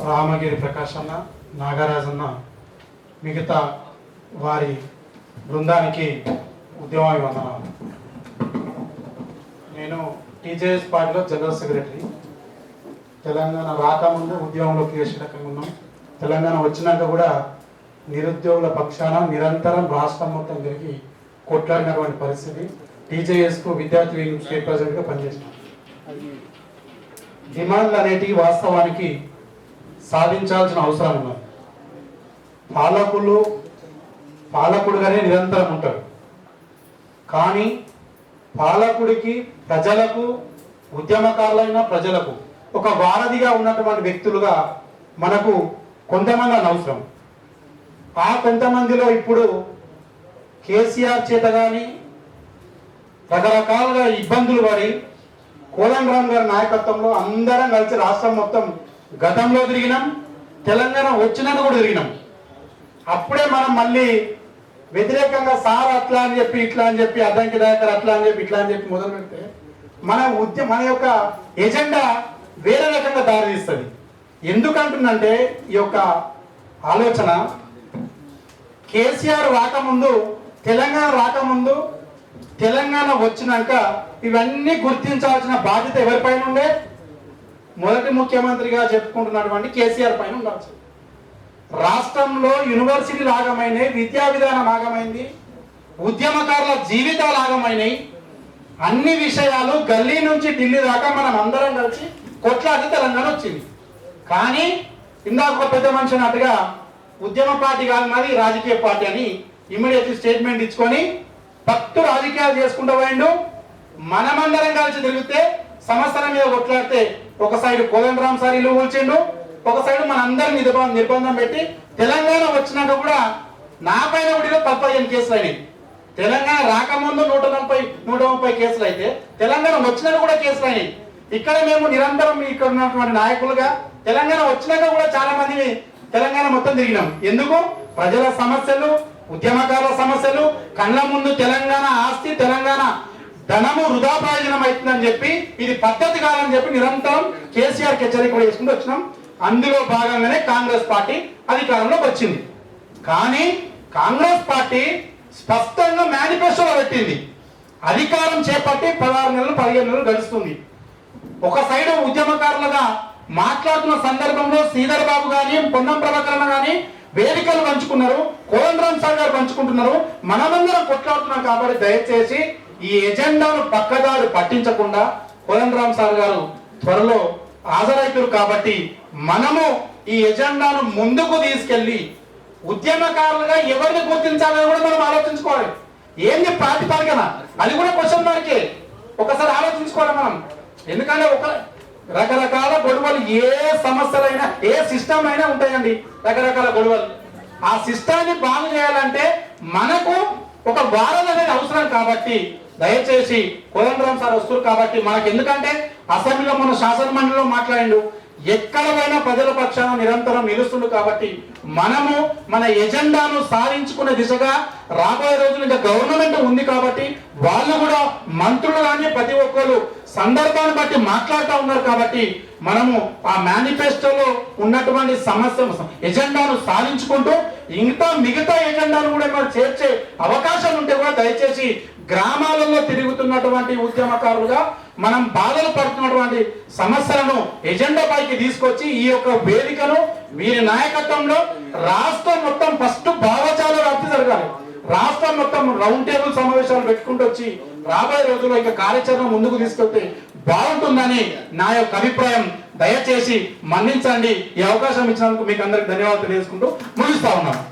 రామగిరి ప్రకాష్ అన్న నాగరాజన్న మిగతా వారి బృందానికి ఉద్యమ వందనాలు నేను టీజేఎస్ పార్టీలో జనరల్ సెక్రటరీ. తెలంగాణ రాకముందు ఉద్యమంలో క్రియాశీలకంగా ఉన్నాం. తెలంగాణ వచ్చినాక కూడా నిరుద్యోగుల పక్షాన నిరంతరం రాష్ట్రం మొత్తం తిరిగి కొట్లాడినటువంటి పరిస్థితి. టీజేఎస్కు విద్యార్థి వింగ్ స్టేట్ ప్రెసిడెంట్గా పనిచేసినాం డిమాండ్లు అనేటివి వాస్తవానికి సాధించాల్సిన అవసరం ఉన్నది పాలకులు పాలకుడుగానే నిరంతరం ఉంటారు. కానీ పాలకుడికి ప్రజలకు ఉద్యమకారులైన ప్రజలకు ఒక వారధిగా ఉన్నటువంటి వ్యక్తులుగా మనకు కొంతమంది అని అవసరం ఆ కొంతమందిలో ఇప్పుడు కేసీఆర్ చేత కానీ రకరకాలుగా ఇబ్బందులు పడి కోదండరామ్ గారి నాయకత్వంలో అందరం కలిసి రాష్ట్రం మొత్తం గతంలో తిరిగినాం తెలంగాణ వచ్చినాక కూడా తిరిగినాం. అప్పుడే మనం మళ్ళీ వ్యతిరేకంగా సార్ అట్లా అని చెప్పి ఇట్లా అని చెప్పి అద్దంకి దయాకర్ అట్లా అని చెప్పి ఇట్లా అని చెప్పి మొదలు పెడితే మన ఉద్యమ మన యొక్క ఎజెండా వేరే రకంగా దారితీస్తుంది ఎందుకంటుందంటే ఈ యొక్క ఆలోచన కేసీఆర్ రాకముందు తెలంగాణ రాకముందు తెలంగాణ వచ్చినాక ఇవన్నీ గుర్తించాల్సిన బాధ్యత ఎవరిపైన ఉండే? మొదటి ముఖ్యమంత్రిగా చెప్పుకుంటున్నటువంటి కేసీఆర్ పైన ఉండవచ్చు రాష్ట్రంలో యూనివర్సిటీ లాగమైనవి విద్యా విధానం ఆగమైంది ఉద్యమకారుల జీవితాలు ఆగమైనవి అన్ని విషయాలు గల్లీ నుంచి ఢిల్లీ దాకా మనం అందరం కలిసి కొట్లాడి తెలంగాణ వచ్చింది. కానీ ఇందాక ఒక పెద్ద మనిషి అన్నట్టుగా ఉద్యమ పార్టీ కాదు మాది రాజకీయ పార్టీ అని ఇమ్మీడియట్ స్టేట్మెంట్ ఇచ్చుకొని పట్టు రాజకీయాలు చేసుకుంటూ పోయిండు. మనమందరం కలిసి తిరిగితే సమస్యల మీద కొట్లాడితే ఒక సైడ్ కోదండరామ్ సార్ ఇల్లు కూల్చిండు ఒక సైడ్ మన అందరి నిర్బంధం పెట్టి తెలంగాణ వచ్చినాక కూడా నా పైన కూడా పదిహేను కేసులు అయినాయి. తెలంగాణ రాకముందు నూట నలభై నూట ముప్పై కేసులు అయితే తెలంగాణ వచ్చినాక కూడా కేసులు అయినాయి. ఇక్కడ మేము నిరంతరం ఇక్కడ ఉన్నటువంటి నాయకులుగా తెలంగాణ వచ్చినాక కూడా చాలా మంది తెలంగాణ మొత్తం తిరిగినాం. ఎందుకు? ప్రజల సమస్యలు ఉద్యమకారుల సమస్యలు కళ్ళ ముందు తెలంగాణ ఆస్తి తెలంగాణ ధనము వృధా ప్రయోజనం అవుతుందని చెప్పి ఇది పద్ధతి కాదని చెప్పి నిరంతరం కేసీఆర్ హెచ్చరిక కూడా చేసుకుంటూ వచ్చినాం. అందులో భాగంగానే కాంగ్రెస్ పార్టీ అధికారంలోకి వచ్చింది. కానీ కాంగ్రెస్ పార్టీ స్పష్టంగా మేనిఫెస్టోలో పెట్టింది. అధికారం చేపట్టి పదహారు నెలలు పదిహేను నెలలు గడుస్తుంది. ఒక సైడ్ ఉద్యమకారులుగా మాట్లాడుతున్న సందర్భంలో శ్రీధర్ బాబు గాని పొన్నం ప్రభాకరణ గాని వేదికలు పంచుకున్నారు. కోదండరామ్ సార్ గారు పంచుకుంటున్నారు. మనమందరం కొట్లాడుతున్నాం కాబట్టి దయచేసి ఈ ఎజెండాను పక్కదారు పట్టించకుండా కోదండరామ్ సార్ గారు త్వరలో హాజరైతురు కాబట్టి మనము ఈ ఎజెండాను ముందుకు తీసుకెళ్ళి ఉద్యమకారులుగా ఎవరిని గుర్తించాలని కూడా మనం ఆలోచించుకోవాలి. ఏంది ప్రాతిపదికన? అది కూడా క్వశ్చన్ మార్కే ఒకసారి ఆలోచించుకోవాలి మనం. ఎందుకంటే ఒక రకరకాల గొడవలు ఏ సమస్యలైనా ఏ సిస్టమ్ అయినా ఉంటాయండి రకరకాల గొడవలు. ఆ సిస్టాన్ని బాగు చేయాలంటే మనకు ఒక వారం అనేది అవసరం కాబట్టి దయచేసి కోదండరాం సార్ వస్తున్నారు కాబట్టి మనకి ఎందుకంటే అసెంబ్లీలో మన శాసన మండలిలో మాట్లాడిండు. ఎక్కడైనా ప్రజల పక్షాన నిరంతరం నిలుస్తుండు కాబట్టి మనము మన ఎజెండాను సాధించుకునే దిశగా రాబోయే రోజులు ఇంకా గవర్నమెంట్ ఉంది కాబట్టి వాళ్ళు కూడా మంత్రులు కానీ ప్రతి ఒక్కరు సందర్భాన్ని బట్టి మాట్లాడుతూ ఉన్నారు కాబట్టి మనము ఆ మేనిఫెస్టోలో ఉన్నటువంటి సమస్య ఎజెండాను సాధించుకుంటూ ఇంకా మిగతా ఎజెండాను కూడా మనం చేర్చే అవకాశాలు ఉంటే కూడా దయచేసి గ్రామాలలో తిరుగుతున్నటువంటి ఉద్యమకారులుగా మనం బాధలు పడుతున్నటువంటి సమస్యలను ఎజెండా పైకి తీసుకొచ్చి ఈ యొక్క వేదికను వీరి నాయకత్వంలో రాష్ట్రం మొత్తం ఫస్ట్ భావచాల వ్యాప్తి జరగాలి. రాష్ట్రం మొత్తం రౌండ్ టేబుల్ సమావేశాలు పెట్టుకుంటూ వచ్చి రాబోయే రోజుల్లో ఇంకా కార్యాచరణ ముందుకు తీసుకెళ్తే బాగుంటుందని నా యొక్క అభిప్రాయం. దయచేసి మన్నించండి. ఈ అవకాశం ఇచ్చినందుకు మీకు అందరికి ధన్యవాదాలు తెలియజేసుకుంటూ ముగిస్తా ఉన్నాను.